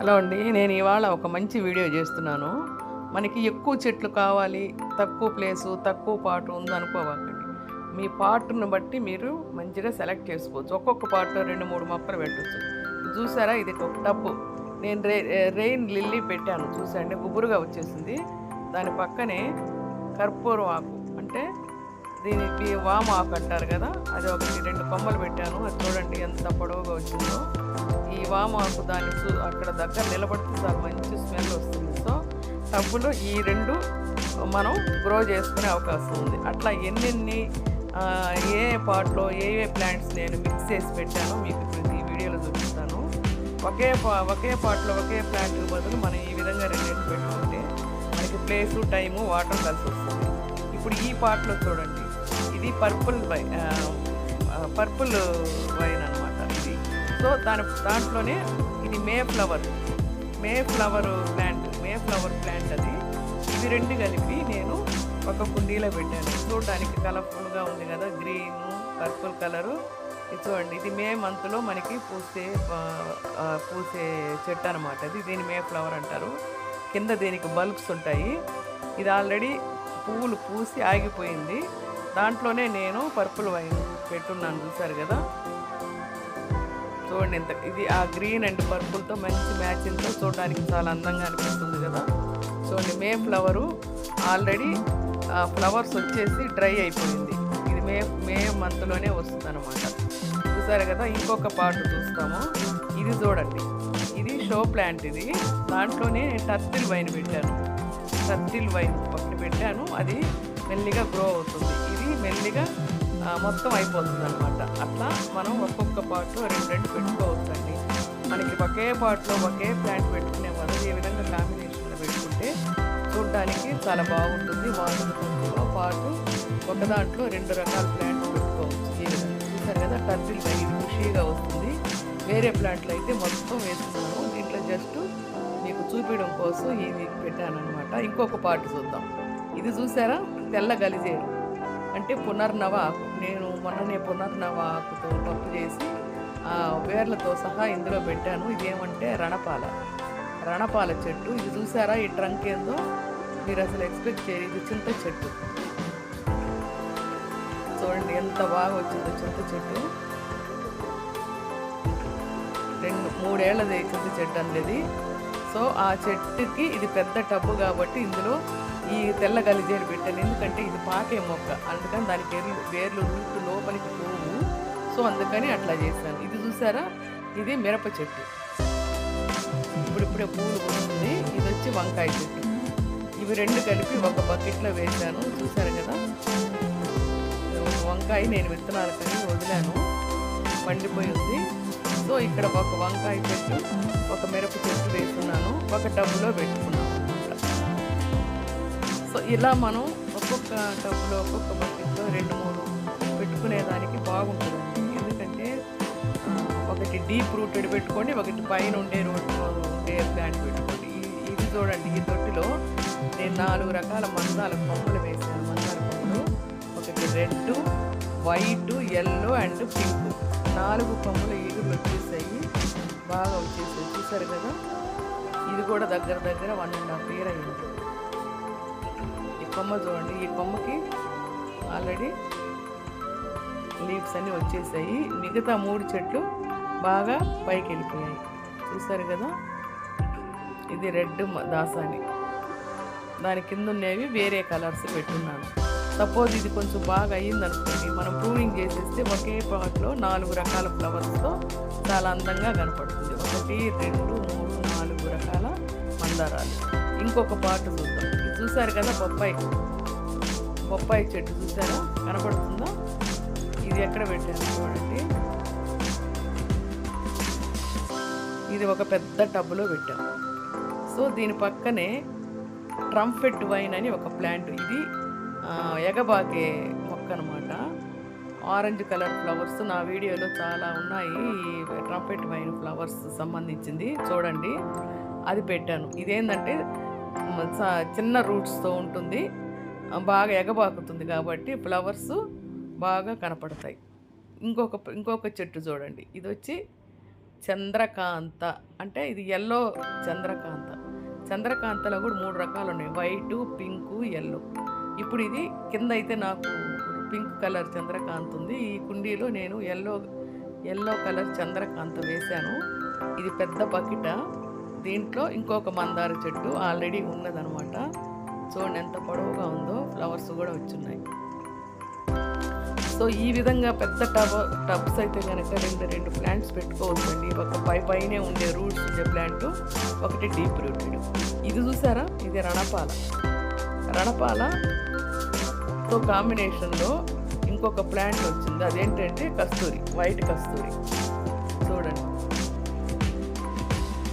Hello అండి నేను ఇవాళ ఒక మంచి వీడియో చేస్తున్నాను. మనకి ఎక్కువ చెట్లు కావాలి తక్కువ ప్లేసు తక్కువ పాటు ఉందనుకోవాకండి మీ పాటును బట్టి మీరు మంచిగా సెలెక్ట్ చేసుకోవచ్చు. ఒక్కొక్క పాటలో రెండు మూడు మొక్కలు పెట్టచ్చు. చూసారా ఇది ఒక టబ్బు. నేను రే రెయిన్ లిల్లీ పెట్టాను. చూసండి గుబురుగా వచ్చేసింది. దాని పక్కనే కర్పూరం ఆకు అంటే దీనికి వామ అంటారు కదా అది ఒకటి రెండు కొమ్మలు పెట్టాను. అది చూడండి ఎంత పొడవుగా వచ్చిందో. ఈ వామ్ ఆఫ్ దాన్ని చూ అక్కడ దగ్గర నిలబడితే చాలా మంచి స్మెల్ వస్తుంది. సో టబ్బులో ఈ రెండు మనం గ్రో చేసుకునే అవకాశం ఉంది. అట్లా ఎన్నెన్ని ఏ పాట్లో ఏ ఏ ప్లాంట్స్ నేను మిక్స్ చేసి పెట్టానో మీకు ఈ వీడియోలో చూపిస్తాను. ఒకే పా ఒకే పాట్లో ఒకే ప్లాంట్కి బదులు మనం ఈ విధంగా రెండు పెట్టుకుంటే మనకి ప్లేసు టైము వాటర్ కలిసి వస్తుంది. ఇప్పుడు ఈ పాటలో చూడండి. ఇది పర్పుల్ పర్పుల్ వైన్ అనమాట ఇది. సో దాని దాంట్లోనే ఇది May flower May flower plant May flower plant అది. ఇవి రెండు కలిపి నేను ఒక కుండీలో పెట్టాను. చూడడానికి కలర్ఫుల్గా ఉంది కదా గ్రీన్ పర్పుల్ కలరు. ఇది చూడండి ఇది మే మంత్లో మనకి పూసే పూసే చెట్టు అనమాట ఇది దీని మే ఫ్లవర్ అంటారు. కింద దీనికి బల్బ్స్ ఉంటాయి. ఇది ఆల్రెడీ పువ్వులు పూసి ఆగిపోయింది. దాంట్లోనే నేను పర్పుల్ వైన్ పెట్టున్నాను చూసారు కదా? చూడండి ఎంత ఇది ఆ గ్రీన్ అండ్ పర్పుల్తో మంచి మ్యాచింగ్తో చూడడానికి చాలా అందంగా అనిపిస్తుంది కదా? చూడండి మే ఫ్లవరు ఆల్రెడీ ఆ ఫ్లవర్స్ వచ్చేసి డ్రై అయిపోయింది. ఇది మే మే మంత్లోనే వస్తుంది అనమాట చూసారు కదా ఇంకొక పాటు చూస్తాము. ఇది చూడండి ఇది షో ప్లాంట్ ఇది. దాంట్లోనే టర్టిల్ వైన్ పెట్టాను. టర్టిల్ వైన్ ఒకటి పెట్టాను. అది మెల్లిగా గ్రో అవుతుంది. మెల్లిగా మొత్తం అయిపోతుంది అనమాట అట్లా మనం ఒక్కొక్క పాట్లో రెండు రెండు పెట్టుకోవచ్చండి. మనకి ఒకే పాటలో ఒకే ప్లాంట్ పెట్టుకునే వాళ్ళు ఈ విధంగా కాంబినేషన్లో పెట్టుకుంటే చూడడానికి చాలా బాగుంటుంది వాటితో పాటు ఒక దాంట్లో రెండు రకాల ప్లాంట్స్ పెట్టుకోవచ్చు ఈ విధంగా. చూసారు కదా టర్జిల్ ఇది ఖుషీగా వస్తుంది. వేరే ప్లాంట్లు అయితే మొత్తం వేస్తున్నాను దీంట్లో జస్ట్ మీకు చూపించడం కోసం ఇది పెట్టాను అనమాట ఇంకొక పార్ట్ చూద్దాం. ఇది చూసారా? తెల్ల గలిజేరు అంటే పునర్నవ ఆకు నేను మొన్ననే పునర్నవ ఆకుతో పప్పు చేసి ఆ వేర్లతో సహా ఇందులో పెట్టాను. ఇదేమంటే రణపాల. రణపాల చెట్టు. ఇది చూసారా ఈ ట్రంక్ ఏందో? మీరు అసలు ఎక్స్పెక్ట్ చేయరు ఇది చింత చెట్టు. చూడండి ఎంత బాగా వచ్చిందో చింత చెట్టు. రెండు మూడేళ్ళది చింత చెట్టు అనేది. సో ఆ చెట్టుకి ఇది పెద్ద టబ్బు కాబట్టి ఇందులో ఈ తెల్ల గలిజేరు పెట్టాను. ఎందుకంటే ఇది పాకే మొక్క అందుకని దానికి వేర్లు వేర్లు రూట్ లోపలికి పోవు. సో అందుకని అట్లా చేశాను. ఇది చూసారా? ఇది మిరప చెట్టు. ఇప్పుడిప్పుడే పూలు వస్తుంది. ఇది వచ్చి వంకాయ చెట్టు. ఇవి రెండు కలిపి ఒక బకెట్లో వేశాను. చూసారు కదా? వంకాయ నేను విత్తనాలు కానీ వదిలాను. పండిపోయి ఉంది. సో ఇక్కడ ఒక వంకాయ చెట్టు ఒక మిరప చెట్టు వేస్తున్నాను ఒక టబ్బులో పెట్టుకున్నాను. సో ఇలా మనం ఒక్కొక్క టబ్బులో ఒక్కొక్క బకెట్లో రెండు మూడు పెట్టుకునేదానికి బాగుంటుందండి ఎందుకంటే ఒకటి డీప్ రూటెడ్ పెట్టుకోండి ఒకటి పైన ఉండే రోడ్డు ఉండే ప్లాంట్ పెట్టుకోండి. ఇది చూడండి ఈ తొట్టిలో నేను నాలుగు రకాల మందాల కొమ్మలు వేసాను మందాల కొమ్మలు ఒకటి red white yellow and pink. నాలుగు కొమ్మలు ఈగులు వచ్చేసాయి. బాగా వచ్చేసాయి. చూసారు కదా? ఇది కూడా దగ్గర దగ్గర వన్ అండ్ హాఫ్ ఇయర్ అయింది. కొమ్మ చూడండి. ఈ కొమ్మకి ఆల్రెడీ లీవ్స్ అన్నీ వచ్చేసాయి. మిగతా మూడు చెట్లు బాగా పైకి వెళ్ళిపోయాయి చూసారు కదా? ఇది రెడ్ దాసాని. దాని కింద ఉన్నవి వేరే కలర్స్ పెట్టున్నాను. సపోజ్ ఇది కొంచెం బాగా అయ్యిందనుకోండి మనం ప్రూనింగ్ చేసేస్తే ఒకే పాట్లో నాలుగు రకాల ఫ్లవర్స్తో చాలా అందంగా కనపడుతుంది. ఒకటి రెండు మూడు నాలుగు రకాల మందారాలు. ఇంకొక పాటు చూద్దాం. ఇది చూసారు కదా బొప్పాయి? బొప్పాయి చెట్టు చూసారా? కనపడుతుందా? ఇది ఎక్కడ పెట్టాను చూడండి. ఇది ఒక పెద్ద టబ్బులో పెట్టాం. సో దీని పక్కనే ట్రంఫెట్ వైన్ అని ఒక ప్లాంట్ ఇది. ఎగబాకే మొక్క అనమాట ఆరెంజ్ కలర్ ఫ్లవర్స్ నా వీడియోలో చాలా ఉన్నాయి. ఈ ట్రంపెట్ వైన్ ఫ్లవర్స్ సంబంధించింది. చూడండి. అది పెట్టాను. ఇదేంటంటే చిన్న రూట్స్తో ఉంటుంది. బాగా ఎగబాకుతుంది కాబట్టి ఫ్లవర్స్ బాగా కనపడతాయి. ఇంకొక ఇంకొక చెట్టు చూడండి. ఇది వచ్చి చంద్రకాంత. అంటే ఇది ఎల్లో చంద్రకాంత. చంద్రకాంతలో కూడా మూడు రకాలు ఉన్నాయి. వైటు పింకు ఎల్లో ఇప్పుడు ఇది కింద అయితే నాకు పింక్ కలర్ చంద్రకాంత్ ఉంది. ఈ కుండీలో నేను ఎల్లో ఎల్లో కలర్ చంద్రకాంత వేశాను. ఇది పెద్ద బకెట? దీంట్లో ఇంకొక మందార చెట్టు ఆల్రెడీ ఉన్నదనమాట. చూడండి ఎంత పొడవుగా ఉందో ఫ్లవర్స్ కూడా వచ్చున్నాయి సో ఈ విధంగా పెద్ద టబ్ టబ్స్ అయితే కనుక రెండు రెండు ప్లాంట్స్ పెట్టుకోవచ్చండి. ఒక పై పైనే ఉండే రూట్స్ ఉండే ప్లాంట్ ఒకటి డీప్ రూటెడ్. ఇది చూసారా? ఇది రణపాల. రణపాలతో కాంబినేషన్లో ఇంకొక ప్లాంట్ వచ్చింది. అదేంటంటే కస్తూరి వైట్ కస్తూరి. చూడండి.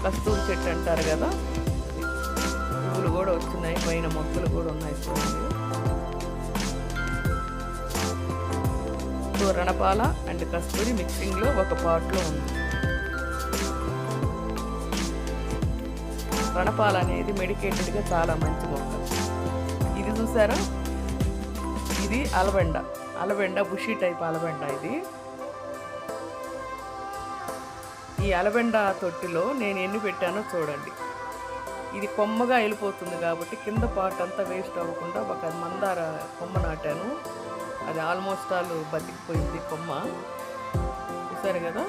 కస్తూరి చెట్టు అంటారు కదా. పువ్వులు కూడా వచ్చినాయి పైన మొక్కలు కూడా ఉన్నాయి చూడండి. తోరణపాల అండ్ కస్తూరి మిక్సింగ్లో ఒక పాట్లో ఉంది. రణపాల అనేది మెడికేటెడ్గా చాలా మంచి మొక్క. ఇది చూసారా? ఇది అలబెండ అలబెండ బుషి టైప్ అలబెండ ఇది. ఈ అలబెండ తొట్టిలో నేను ఎన్ని పెట్టానో చూడండి. ఇది కొమ్మగా వెళ్ళిపోతుంది కాబట్టి కింద పార్ట్ అంతా వేస్ట్ అవ్వకుండా ఒక మందార కొమ్మ నాటాను. అది ఆల్మోస్ట్ ఆల్ బతికిపోయింది కొమ్మ. చూసారు కదా?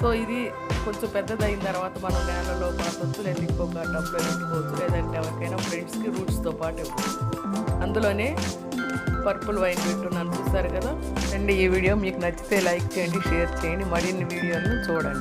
సో ఇది కొంచెం పెద్దదైన తర్వాత మనం నేలలో పాతొచ్చు లేదా ఇంకొక టబ్లో పెట్టుకోవచ్చు లేదంటే ఎవరికైనా ఫ్రెండ్స్కి రూట్స్తో పాటు. ఇవ్వచ్చు అందులోనే పర్పుల్ వైన్ పెట్టున్నాను. చూస్తారు కదా? అండి ఈ వీడియో మీకు నచ్చితే లైక్ చేయండి షేర్ చేయండి. మరిన్ని వీడియోలను చూడండి.